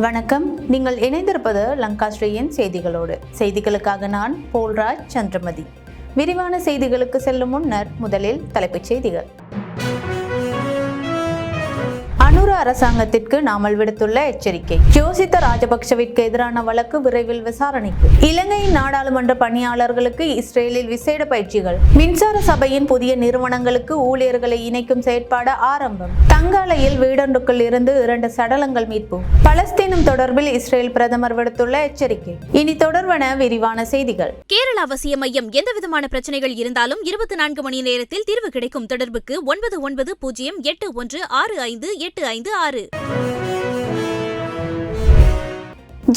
வணக்கம். நீங்கள் இணைந்திருப்பது லங்காஸ்ரீயின் செய்திகளோடு. செய்திகளுக்காக நான் போல்ராஜ் சந்திரமதி. விரிவான செய்திகளுக்கு செல்லும் முன்னர் முதலில் தலைப்புச் செய்திகள். அனுர அரசாங்கத்திற்கு நாமல் விடுத்துள்ள எச்சரிக்கை. ஜோசித்த ராஜபக்சவிற்கு எதிரான வழக்கு விரைவில் விசாரணைக்கு. இலங்கையின் நாடாளுமன்ற பணியாளர்களுக்கு இஸ்ரேலில் விசேட பயிற்சிகள். மின்சார சபையின் புதிய நிறுவனங்களுக்கு ஊழியர்களை இணைக்கும் செயற்பாடு ஆரம்பம். தங்காலையில் வீடொன்றுக்குள் இருந்து இரண்டு சடலங்கள் மீட்பு. பலஸ்தீனம் தொடர்பில் இஸ்ரேல் பிரதமர் விடுத்துள்ள எச்சரிக்கை. இனி தொடர்வன விரிவான செய்திகள். கேரள அவசிய மையம் எந்தவிதமான பிரச்சனைகள் இருந்தாலும் இருபத்தி நான்கு மணி நேரத்தில் தீர்வு கிடைக்கும் தொடர்புக்கு ஒன்பது ஒன்பது பூஜ்ஜியம் எட்டு ஒன்று ஆறு ஐந்து எட்டு ஐந்து ஆறு.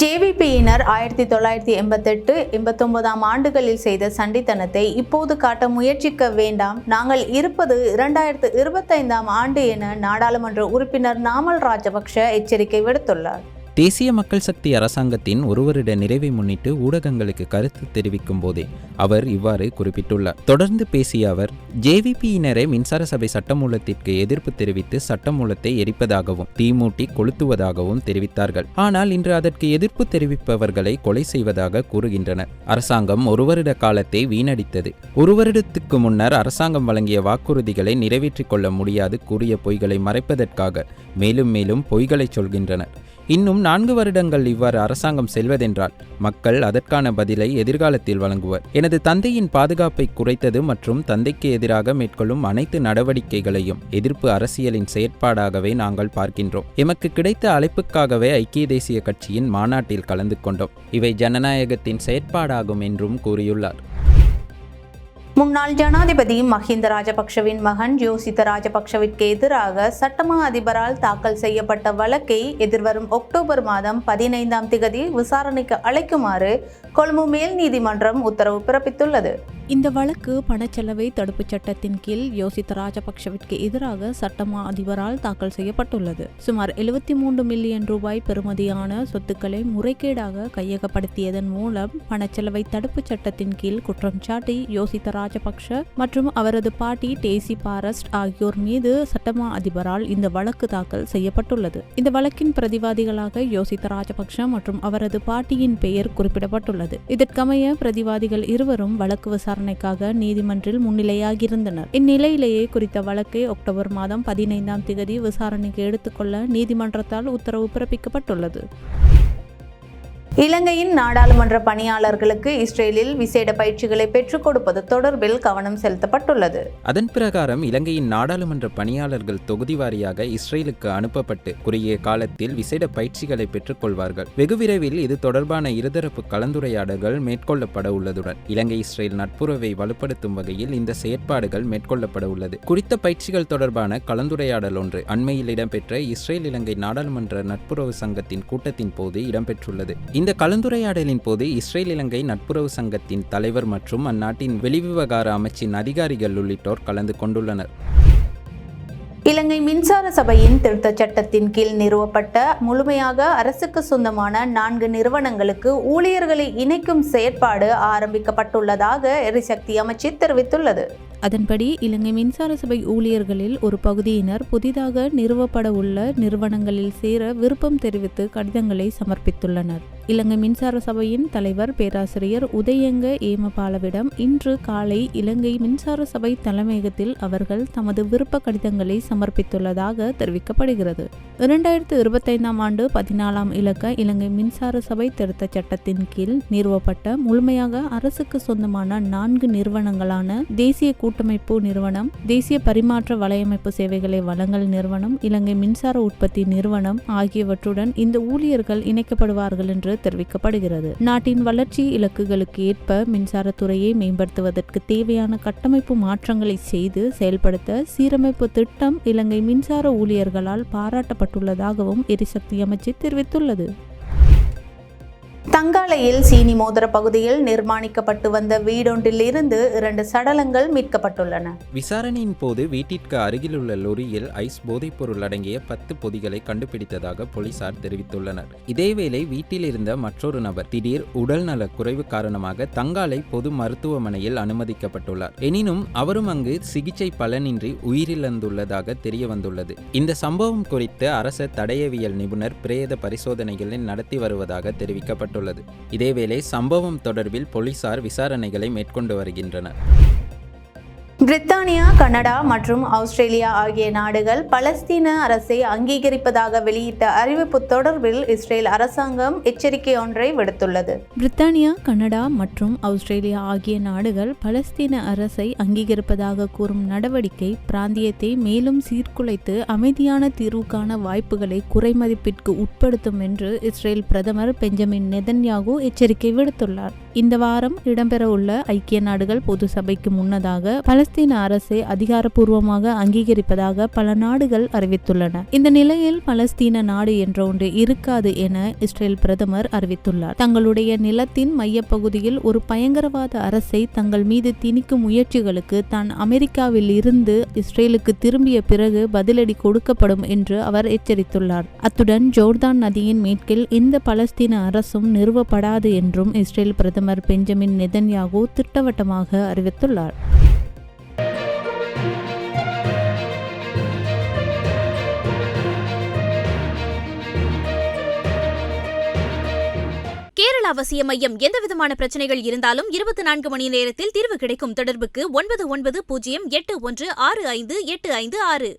ஜேவிபியினர் ஆயிரத்தி தொள்ளாயிரத்தி எண்பத்தெட்டு எண்பத்தொன்பதாம் ஆண்டுகளில் செய்த சண்டித்தனத்தை இப்போது காட்ட முயற்சிக்க வேண்டாம். நாங்கள் இருப்பது இரண்டாயிரத்து இருபத்தைந்தாம் ஆண்டு என நாடாளுமன்ற உறுப்பினர் நாமல் ராஜபக்ஷ எச்சரிக்கை விடுத்துள்ளார். தேசிய மக்கள் சக்தி அரசாங்கத்தின் ஒரு வருட நிறைவை முன்னிட்டு ஊடகங்களுக்கு கருத்து தெரிவிக்கும் போதே அவர் இவ்வாறு குறிப்பிட்டுள்ளார். தொடர்ந்து பேசிய அவர் ஜேவிபியினரை மின்சார சபை சட்டமூலத்திற்கு எதிர்ப்பு தெரிவித்து சட்டமூலத்தை எரிப்பதாகவும் தீமூட்டி கொளுத்துவதாகவும் தெரிவித்தார்கள். ஆனால் இன்று அதற்கு எதிர்ப்பு தெரிவிப்பவர்களை கொலை செய்வதாக கூறுகின்றனர். அரசாங்கம் ஒரு வருட காலத்தை வீணடித்தது. ஒரு வருடத்துக்கு முன்னர் அரசாங்கம் வழங்கிய வாக்குறுதிகளை நிறைவேற்றிக் கொள்ள முடியாது கூறிய பொய்களை மறைப்பதற்காக மேலும் மேலும் பொய்களை சொல்கின்றனர். இன்னும் நான்கு வருடங்கள் இவ்வாறு அரசாங்கம் செல்வதென்றால் மக்கள் அதற்கான பதிலை எதிர்காலத்தில் வழங்குவர். எனது தந்தையின் பாதுகாப்பை குறைத்தது மற்றும் தந்தைக்கு எதிராக மேற்கொள்ளும் அனைத்து நடவடிக்கைகளையும் எதிர்ப்பு அரசியலின் செயற்பாடாகவே நாங்கள் பார்க்கின்றோம். எமக்கு கிடைத்த அழைப்புக்காகவே ஐக்கிய தேசிய கட்சியின் மாநாட்டில் கலந்து கொண்டோம். இவை ஜனநாயகத்தின் செயற்பாடாகும் என்றும் கூறியுள்ளார். முன்னாள் ஜனாதிபதி மஹிந்த ராஜபக்ஷவின் மகன் ஜோசித்த ராஜபக்ஷவிற்கு எதிராக சட்டமா அதிபரால் தாக்கல் செய்யப்பட்ட வழக்கை எதிர்வரும் அக்டோபர் மாதம் பதினைந்தாம் திகதி விசாரணைக்கு அழைக்குமாறு கொழும்பு மேல் நீதிமன்றம் உத்தரவு பிறப்பித்துள்ளது. இந்த வழக்கு பணச்செலவை தடுப்புச் சட்டத்தின் கீழ் யோசித்த ராஜபக்ஷவிற்கு எதிராக சட்டமா அதிபரால் தாக்கல் செய்யப்பட்டுள்ளது. சுமார் எழுபத்தி மூன்று மில்லியன் ரூபாய் பெறுமதியான சொத்துக்களை முறைகேடாக கையகப்படுத்தியதன் மூலம் பணச்செலவை தடுப்புச் சட்டத்தின் கீழ் குற்றம் சாட்டி யோசித்த ராஜபக்ஷ மற்றும் அவரது பாட்டி டேசி பாரஸ்ட் ஆகியோர் மீது சட்டமா அதிபரால் இந்த வழக்கு தாக்கல் செய்யப்பட்டுள்ளது. இந்த வழக்கின் பிரதிவாதிகளாக யோசித்த ராஜபக்ஷ மற்றும் அவரது பாட்டியின் பெயர் குறிப்பிடப்பட்டுள்ளது. இதற்கமைய பிரதிவாதிகள் இருவரும் வழக்கு விசாரணைக்காக நீதிமன்றில் முன்னிலையாகியிருந்தனர். இந்நிலையிலேயே குறித்த வழக்கை அக்டோபர் மாதம் பதினைந்தாம் திகதி விசாரணைக்கு எடுத்துக்கொள்ள நீதிமன்றத்தால் உத்தரவு பிறப்பிக்கப்பட்டுள்ளது. இலங்கையின் நாடாளுமன்ற பணியாளர்களுக்கு இஸ்ரேலில் விசேட பயிற்சிகளை பெற்றுக் கொடுப்பது தொடர்பில் கவனம் செலுத்தப்பட்டுள்ளது. அதன் பிரகாரம் இலங்கையின் நாடாளுமன்ற பணியாளர்கள் தொகுதி வாரியாக இஸ்ரேலுக்கு அனுப்பப்பட்டு குறுகிய காலத்தில் விசேட பயிற்சிகளை பெற்றுக்கொள்வார்கள் வெகு விரைவில் இது தொடர்பான இருதரப்பு கலந்துரையாடல்கள் மேற்கொள்ளப்பட உள்ளதுடன் இலங்கை இஸ்ரேல் நட்புறவை வலுப்படுத்தும் வகையில் இந்த செயற்பாடுகள் மேற்கொள்ளப்பட உள்ளது. குறித்த பயிற்சிகள் தொடர்பான கலந்துரையாடல் ஒன்று அண்மையில் இடம்பெற்ற இஸ்ரேல் இலங்கை நாடாளுமன்ற நட்புறவு சங்கத்தின் கூட்டத்தின் போது இடம்பெற்றுள்ளது. இந்த கலந்துரையாடலின் போது இஸ்ரேல் இலங்கை நட்புறவு சங்கத்தின் தலைவர் மற்றும் அந்நாட்டின் வெளிவிவகார அமைச்சின் அதிகாரிகள் உள்ளிட்டோர் கலந்து கொண்டுள்ளனர். இலங்கை மின்சார சபையின் திருத்தச் சட்டத்தின் கீழ் நிறுவப்பட்ட முழுமையாக அரசுக்கு சொந்தமான நான்கு நிறுவனங்களுக்கு ஊழியர்களை இணைக்கும் செயற்பாடு ஆரம்பிக்கப்பட்டுள்ளதாக எரிசக்தி அமைச்சு தெரிவித்துள்ளது. அதன்படி இலங்கை மின்சார சபை ஊழியர்களில் ஒரு பகுதியினர் புதிதாக நிறுவப்பட உள்ள நிறுவனங்களில் சேர விருப்பம் தெரிவித்து கடிதங்களை சமர்ப்பித்துள்ளனர். இலங்கை மின்சார சபையின் தலைவர் பேராசிரியர் உதயங்க ஏமபாலவிடம் இன்று காலை இலங்கை மின்சார சபை தலைமையகத்தில் அவர்கள் தமது விருப்ப கடிதங்களை சமர்ப்பித்துள்ளதாக தெரிவிக்கப்படுகிறது. இரண்டாயிரத்து இருபத்தைந்தாம் ஆண்டு பதினாலாம் இலக்க இலங்கை மின்சார சபை திருத்த சட்டத்தின் கீழ் நிறுவப்பட்ட முழுமையாக அரசுக்கு சொந்தமான நான்கு நிறுவனங்களான தேசிய கூட்டமைப்பு நிறுவனம் தேசிய பரிமாற்ற வலையமைப்பு சேவைகளை வழங்கல் நிறுவனம் இலங்கை மின்சார உற்பத்தி நிறுவனம் ஆகியவற்றுடன் இந்த ஊழியர்கள் இணைக்கப்படுவார்கள் என்று தெரிவிக்கப்படுகிறது. நாட்டின் வளர்ச்சி இலக்குகளுக்கு ஏற்ப மின்சாரத்துறையை மேம்படுத்துவதற்கு தேவையான கட்டமைப்பு மாற்றங்களை செய்து செயல்படுத்த சீரமைப்பு திட்டம் இலங்கை மின்சார ஊழியர்களால் பாராட்டப்பட்டுள்ளதாகவும் எரிசக்தி அமைச்சு தெரிவித்துள்ளது. தங்காலையில் சீனி மோதிர பகுதியில் நிர்மாணிக்கப்பட்டு வந்த வீடொன்றில் இருந்து இரண்டு சடலங்கள் மீட்கப்பட்டுள்ளன. விசாரணையின் போது வீட்டிற்கு அருகிலுள்ள லொரியில் ஐஸ் போதைப்பொருள் அடங்கிய பத்து பொதிகளை கண்டுபிடித்ததாக போலீசார் தெரிவித்துள்ளனர். இதேவேளை வீட்டில் இருந்த மற்றொரு நபர் திடீர் உடல்நல குறைவு காரணமாக தங்காலை பொது மருத்துவமனையில் அனுமதிக்கப்பட்டுள்ளார். எனினும் அவரும் அங்கு சிகிச்சை பலனின்றி உயிரிழந்துள்ளதாக தெரிய வந்துள்ளது இந்த சம்பவம் குறித்து அரச தடயவியல் நிபுணர் பிரேத பரிசோதனைகளை நடத்தி வருவதாக தெரிவிக்கப்பட்டுள்ளது. இதேவேளை சம்பவம் தொடர்பில் போலீசார் விசாரணைகளை மேற்கொண்டு வருகின்றனர். பிரித்தானியா கனடா மற்றும் ஆஸ்திரேலியா ஆகிய நாடுகள் பலஸ்தீன அரசை அங்கீகரிப்பதாக வெளியிட்ட அறிவிப்பு தொடர்பில் இஸ்ரேல் அரசாங்கம் எச்சரிக்கை ஒன்றை விடுத்துள்ளது. பிரித்தானியா கனடா மற்றும் ஆஸ்திரேலியா ஆகிய நாடுகள் பலஸ்தீன அரசை அங்கீகரிப்பதாக கூறும் நடவடிக்கை பிராந்தியத்தை மேலும் சீர்குலைத்து அமைதியான தீர்வுக்கான வாய்ப்புகளை குறைமதிப்பிற்கு உட்படுத்தும் என்று இஸ்ரேல் பிரதமர் பெஞ்சமின் நெதன்யாகு எச்சரிக்கை விடுத்துள்ளார். இந்த வாரம் இடம்பெறவுள்ள ஐக்கிய நாடுகள் பொது சபைக்கு முன்னதாக பலஸ்தீன அரசை அதிகாரப்பூர்வமாக அங்கீகரிப்பதாக பல நாடுகள் அறிவித்துள்ளன. இந்த நிலையில் பலஸ்தீன நாடு என்ற ஒன்று இருக்காது என இஸ்ரேல் பிரதமர் அறிவித்துள்ளார். தங்களுடைய நிலத்தின் மையப்பகுதியில் ஒரு பயங்கரவாத அரசை தங்கள் மீது திணிக்கும் முயற்சிகளுக்கு தான் அமெரிக்காவில் இருந்து இஸ்ரேலுக்கு திரும்பிய பிறகு பதிலடி கொடுக்கப்படும் என்று அவர் எச்சரித்துள்ளார். அத்துடன் ஜோர்தான் நதியின் மேற்கில் இந்த பலஸ்தீன அரசும் நிறுவப்படாது என்றும் இஸ்ரேல் பிரதமர் பிரதமர் பெஞ்சமின் நெதன்யாகு திட்டவட்டமாக அறிவித்துள்ளார். கேரள அவசிய மையம் எந்தவிதமான பிரச்சனைகள் இருந்தாலும் இருபத்தி நான்கு மணி நேரத்தில் தீர்வு கிடைக்கும் தொடர்புக்கு ஒன்பது ஒன்பது பூஜ்ஜியம் எட்டு ஒன்று ஆறு ஐந்து எட்டு ஐந்து ஆறு.